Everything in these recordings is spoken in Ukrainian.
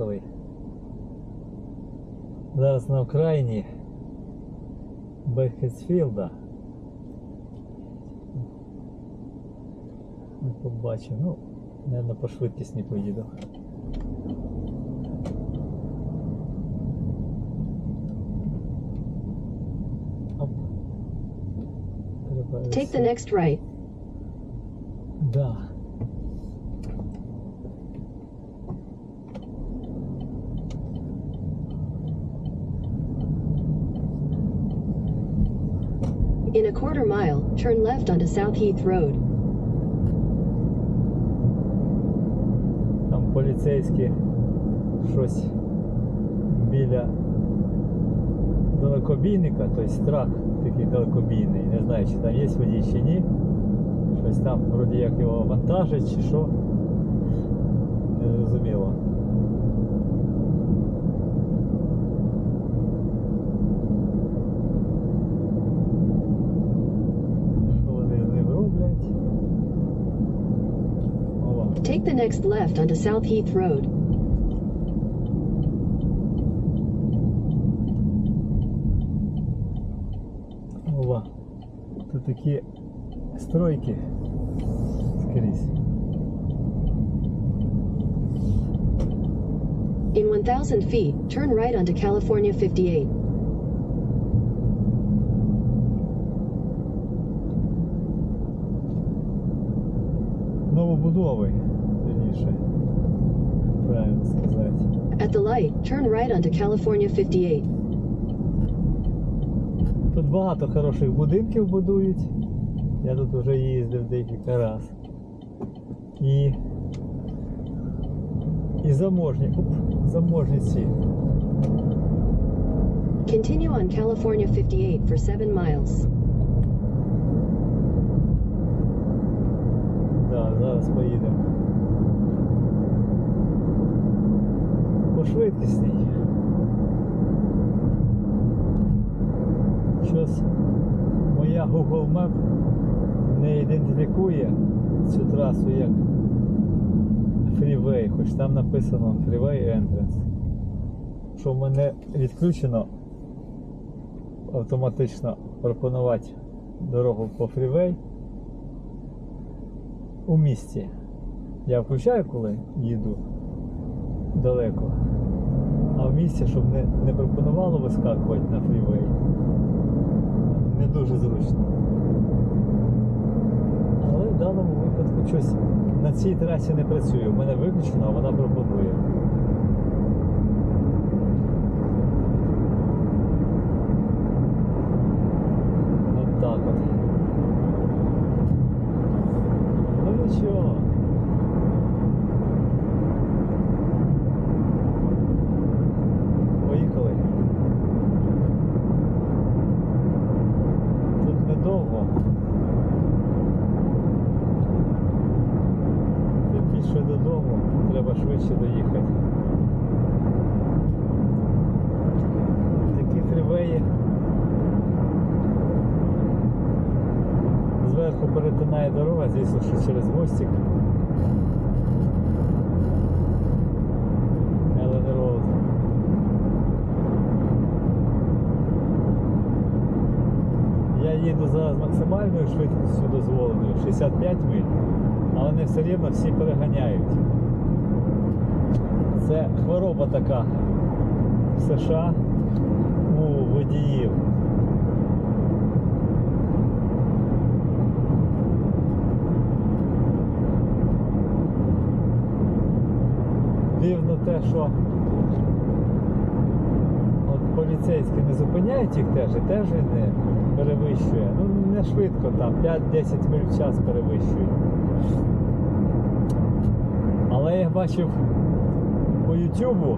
Поїхали. Зараз на окраїні Бекхетсфілда. Не побачив. Ну, мабуть, по швидкісні поїду. Оп. Треба Take the next right. Да. Turn left onto South Heath Road. Там поліцейські щось біля далекобійника, тобто страх такий далекобійний. Не знаю, чи там є водій чи ні. Щось там вроді як його вантажить чи що. Не зрозуміло. the next left onto South Heath Road. Ова. Тут такі стройки скрізь. In 1,000 feet, turn right onto California 58. Новобудови, Вірніше. Правильно сказати. At the light, turn right onto California 58. Тут багато хороших будинків будують. Я тут вже їздив декілька разів. І. І заможні. Оп, заможні ці. Continue on California 58 for 7 miles. Да, зараз поїдемо. По швидкісній. Щось моя Google Map не ідентифікує цю трасу як Freeway, хоч там написано Freeway Entrance. Що в мене відключено автоматично пропонувати дорогу по фрівей у місті. Я включаю, коли їду далеко. А в місті, щоб не, не пропонувало вискакувати на фрівей. Не дуже зручно. Але в даному випадку щось на цій трасі не працює. У мене виключено, а вона пропонує. От так от. Ну нічого. Поїхали. Тут недовго. Ти більше додому, треба швидше доїхати. Такі фрівеї. Зверху перетинає дорога, звісно, що через мостик. Я їду зараз максимальною швидкістю дозволеною 65 миль, але вони все рівно всі переганяють. Це хвороба така в США у водіїв. Дивно те, що от поліцейські не зупиняють їх теж, і теж він не перевищує. Ну не швидко там, 5-10 миль в час перевищує. Але я бачив по Ютубу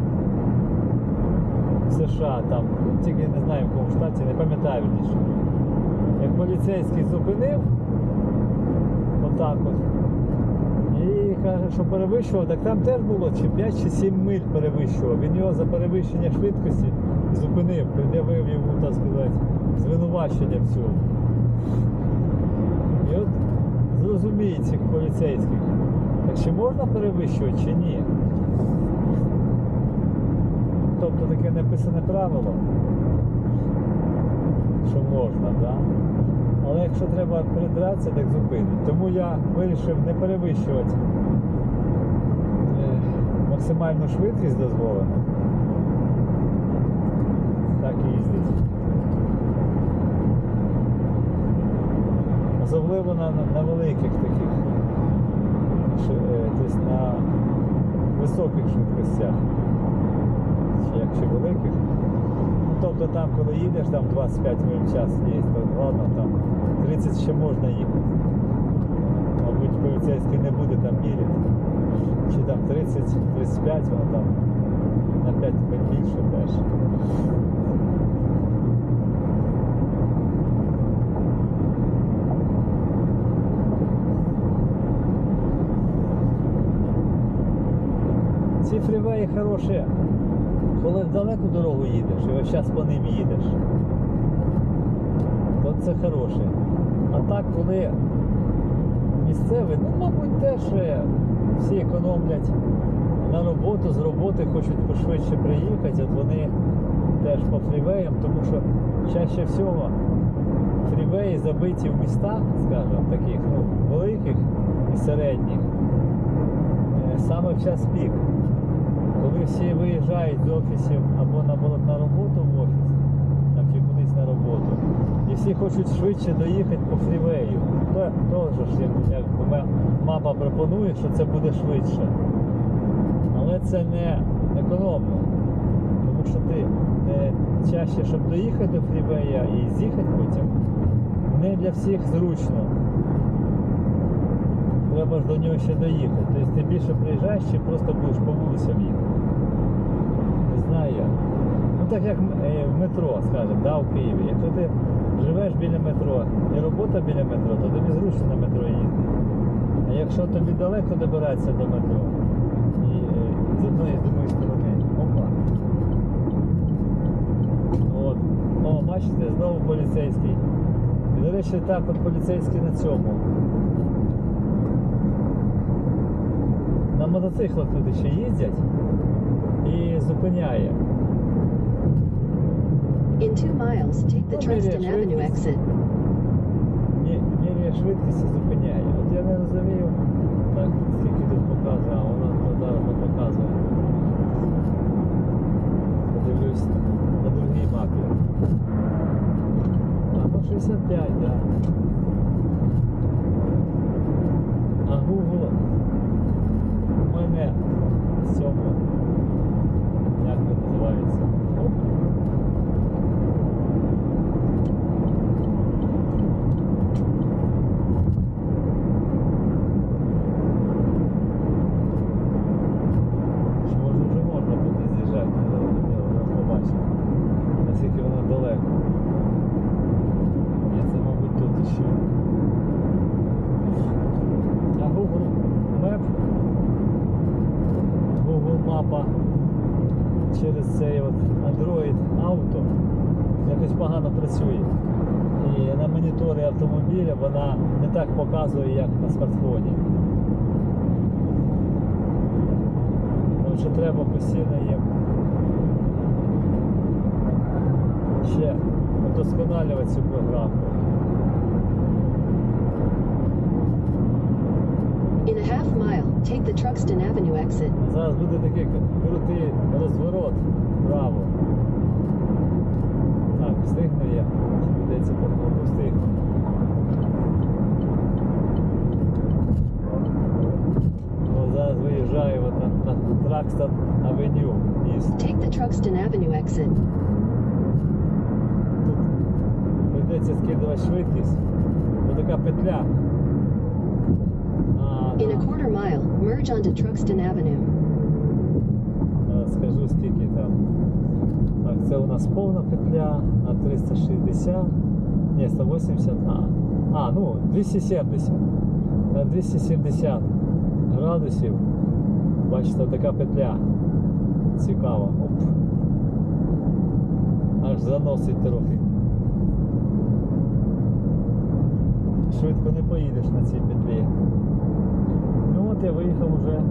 в США там, тільки не знаю в якому штаті, не пам'ятаю вірніше. Як поліцейський зупинив, отак от. І каже, що перевищував, так там теж було чи 5 чи 7 миль перевищував. Він його за перевищення швидкості зупинив, пред'явив йому, так сказати, звинувачення в цьому. І от зрозуміє цих поліцейських, так чи можна перевищувати чи ні? тобто таке неписане правило, що можна, да? Але якщо треба придратися, так зупинить. Тому я вирішив не перевищувати е, максимальну швидкість дозволену. Так і їздить. Особливо на, на, великих таких, е, тобто на високих швидкостях. Чи якщо великих. Тобто там, коли їдеш, там 25 миль час є, то ладно, там 30 ще можна їхати. Мабуть, поліцейський не буде там міряти. Чи там 30-35, воно там на 5 миль більше теж. Ці фрівеї хороші, коли в далеку дорогу їдеш і ось зараз по ним їдеш, то це хороше. А так, коли місцевий, ну, мабуть, теж е, всі економлять на роботу, з роботи хочуть пошвидше приїхати, от вони теж по фрівеям, тому що чаще всього фрівеї забиті в містах, скажімо, таких ну, великих і середніх, е, саме в час пік коли всі виїжджають з офісів або наоборот на роботу в офіс, там чи кудись на роботу, і всі хочуть швидше доїхати по фрівею. То ж, як, мапа пропонує, що це буде швидше. Але це не економно. Тому що ти е, чаще, щоб доїхати до фрівея і з'їхати потім, не для всіх зручно. Треба ж до нього ще доїхати. Тобто ти більше приїжджаєш, чи просто будеш по вулицям їхати. Не знаю. Ну так як е, в метро, скажімо, да, в Києві. Якщо ти живеш біля метро і робота біля метро, то тобі зручно на метро їздити. А якщо тобі далеко добиратися до метро, і е, з одної з другої сторони, опа. От. О, бачите, знову поліцейський. До речі, так от поліцейський на цьому. На мотоциклах люди ще їздять зупиняє. In two miles, take the Truxton Avenue exit. Міряє швидкість і зупиняє. От я не розумію, так, скільки тут показує, а вона тут зараз не показує. Подивлюсь на другій мапі. А, ну 65, так. Да. А Google у мене в цьому, як це називається? Оп. Чи може вже можна буде з'їжджати, не зрозуміло, не побачимо. Наскільки воно далеко. Ні, це, мабуть, тут ще. А Google Map, Google мапа через цей от Android Auto якось погано працює. І на моніторі автомобіля вона не так показує, як на смартфоні. Тому що треба постійно їм ще вдосконалювати цю програму. In a half mile, take the Truxton Avenue exit. Зараз буде такий крутий розворот вправо. Так, встигну я. Придеться по встигну. О, зараз виїжджаю от на, на Тракстон Авеню міст. Take the Truxton Avenue exit. Тут скидувати швидкість. Ось така петля. А, In a quarter mile, merge onto Truxton Avenue. Зараз скажу скільки там. Так, це у нас повна петля на 360. Ні, 180. А, а ну 270. На 270 градусів. Бачите, така петля. Цікаво. Оп. Аж заносить трохи. Швидко не поїдеш на цій петлі. Ну от я виїхав уже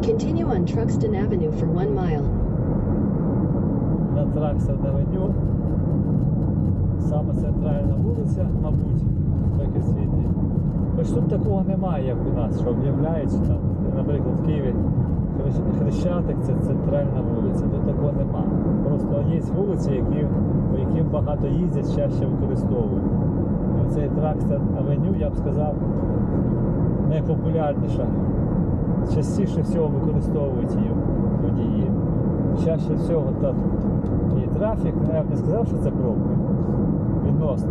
Continue on Truxton Avenue for one mile. на Траксен Авеню. Саме центральна вулиця, мабуть, в Бекерсвіті. Хоч тут такого немає, як у нас, що об'являють, там, наприклад, в Києві Хрещатик це центральна вулиця. Тут такого нема. Просто є вулиці, які, по яким багато їздять, чаще використовують. Цей Тракстен Авеню, я б сказав, найпопулярніша. Частіше всього використовують її водії. Чаще всього там і трафік, ну, я б не сказав, що це пробка. Відносно.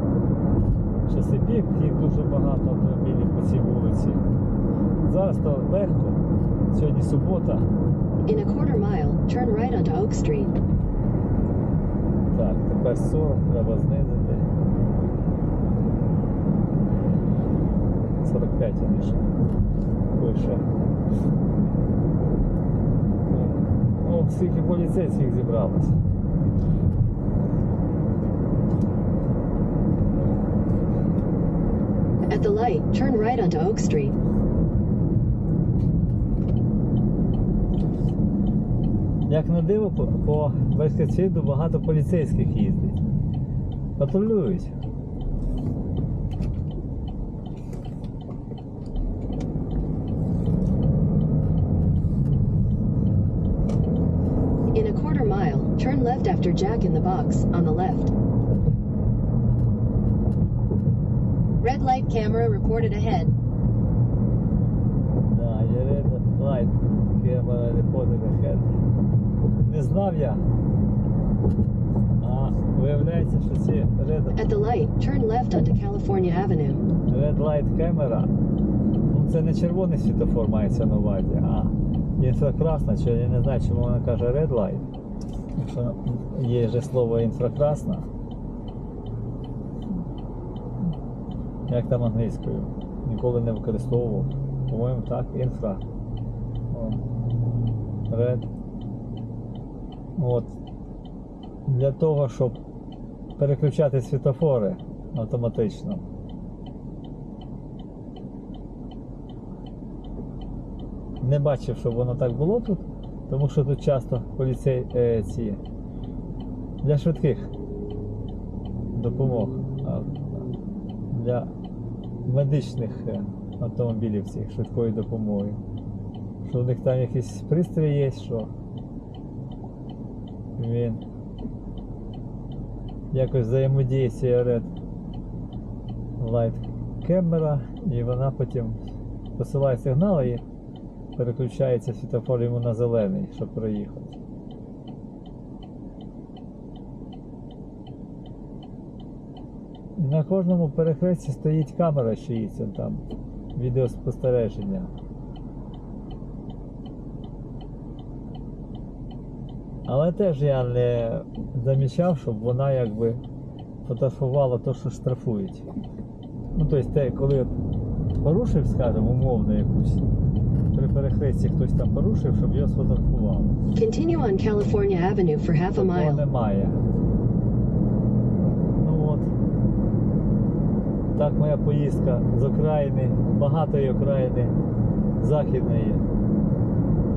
Часи пік, їх дуже багато автомобілів по цій вулиці. Зараз то легко. Сьогодні субота. In a quarter mile, turn right onto Oak Street. Так, тепер 40 треба знизити. 45 ніж пише. О, скільки поліцейських зібралось. At the light, turn right onto Oak Street. Як на диво, по, по Бескетсвіду багато поліцейських їздить. Патрулюють. In a quarter mile, turn left after Jack in the Box, on the left. Red light camera reported ahead. Да, є Red Light Camera Reported Ahead. Не знав я. А виявляється, що ці Red, At the light, turn left onto California Avenue. Red Light Camera, ну це не червоний світофор мається на увазі, а інфракрасна, чи я не знаю, чому вона каже Red Light. Якщо є же слово інфракрасна. Як там англійською? Ніколи не використовував. По-моєму, так, інфра. Red. От. Для того, щоб переключати світофори автоматично. Не бачив, щоб воно так було тут, тому що тут часто поліцей е, ці для швидких допомог, для медичних е, автомобілів цих швидкої допомоги. Що у них там якийсь пристрій є, що він якось взаємодіє з Light Camera і вона потім посилає сигнали і переключається світофор йому на зелений, щоб проїхати. На кожному перехресті стоїть камера чиїться там, відеоспостереження. Але теж я не замічав, щоб вона якби фотографувала те, що штрафують. Ну, тобто, те, коли порушив, скажімо, умовно якусь, при перехресті хтось там порушив, щоб його сфотографували. Continue on California Avenue for half a Такого немає. Ну от. Так моя поїздка з окраїни, багатої окраїни західної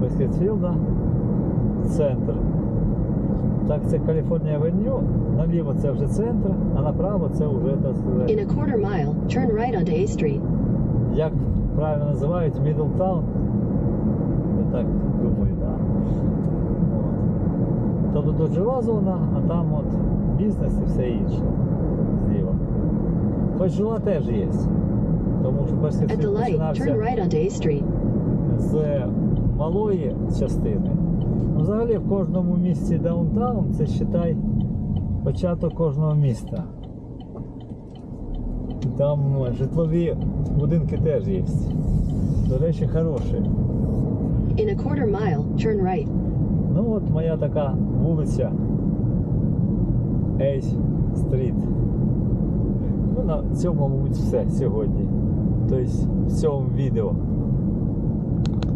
Бескетсфілда в центр. Так це Каліфорнія Авеню, наліво це вже центр, а направо це вже так In a quarter mile, turn right onto A Street. як правильно називають, Мідлтаун. Я так думаю, так. От. Тобто тут жива зона, а там от бізнес і все інше зліва. Хоч жила теж є. Тому що the починався right onto A Street. з малої частини. Взагалі в кожному місті даунтаун це считай початок кожного міста. Там ну, житлові будинки теж є. До речі, хороші. In a quarter mile, turn right. Ну от моя така вулиця Ейс Стріт. Ну, на цьому, мабуть, все сьогодні. Тобто в цьому відео.